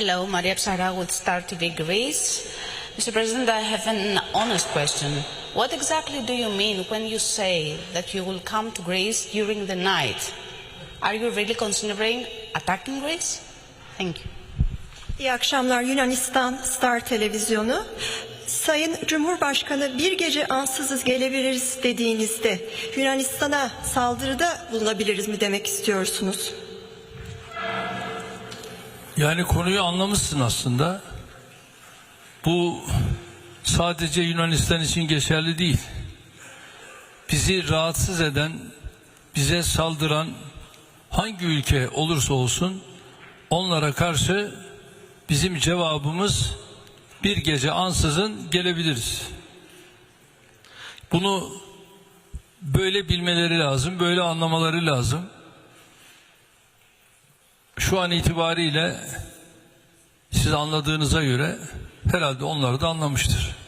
Hello, Maria Psara with Star TV Greece. Mr. President, I have an honest question. What exactly do you mean when you say that you will come to Greece during the night? Are you really considering attacking Greece? Thank you. İyi akşamlar Yunanistan Star Televizyonu. Sayın Cumhurbaşkanı bir gece ansızız gelebiliriz dediğinizde Yunanistan'a saldırıda bulunabiliriz mi demek istiyorsunuz? Yani konuyu anlamışsın aslında. Bu sadece Yunanistan için geçerli değil. Bizi rahatsız eden, bize saldıran hangi ülke olursa olsun onlara karşı bizim cevabımız bir gece ansızın gelebiliriz. Bunu böyle bilmeleri lazım, böyle anlamaları lazım. Şu an itibariyle siz anladığınıza göre herhalde onlar da anlamıştır.